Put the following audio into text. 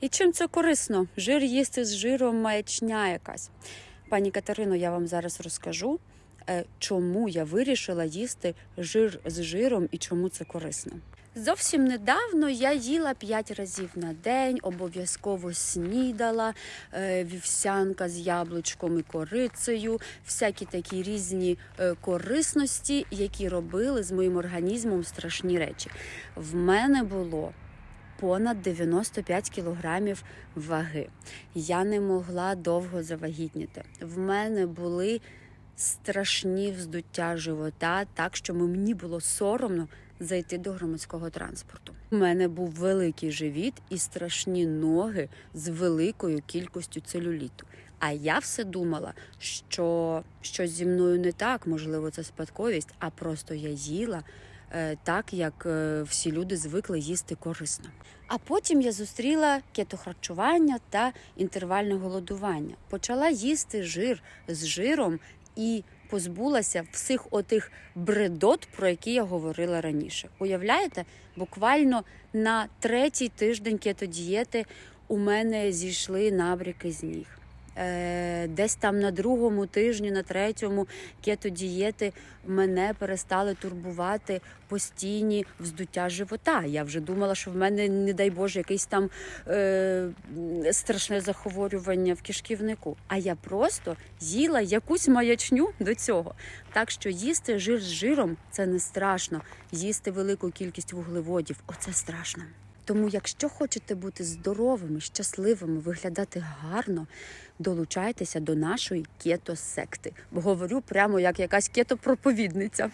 І чим це корисно? Жир їсти з жиром маячня якась. Пані Катерино, я вам зараз розкажу, е, чому я вирішила їсти жир з жиром і чому це корисно. Зовсім недавно я їла 5 разів на день, обов'язково снідала, е, вівсянка з яблучком і корицею, всякі такі різні е, корисності, які робили з моїм організмом страшні речі. В мене було понад 95 кілограмів ваги. Я не могла довго завагітніти. В мене були страшні вздуття живота, так що мені було соромно зайти до громадського транспорту. У мене був великий живіт і страшні ноги з великою кількістю целюліту. А я все думала, що щось зі мною не так, можливо, це спадковість, а просто я їла так, як е, всі люди звикли їсти корисно. А потім я зустріла кетохарчування та інтервальне голодування. Почала їсти жир з жиром і позбулася всіх отих бредот, про які я говорила раніше. Уявляєте, буквально на третій тиждень кетодієти у мене зійшли набряки з ніг. Е, Десь там на другому тижні, на третьому кетодієти мене перестали турбувати постійні вздуття живота. Я вже думала, що в мене, не дай Боже, якесь там е, страшне захворювання в кишківнику. А я просто їла якусь маячню до цього. Так що їсти жир з жиром це не страшно. Їсти велику кількість вуглеводів оце страшно. Тому, якщо хочете бути здоровими, щасливими, виглядати гарно, долучайтеся до нашої кето-секти. Говорю прямо як якась кето-проповідниця.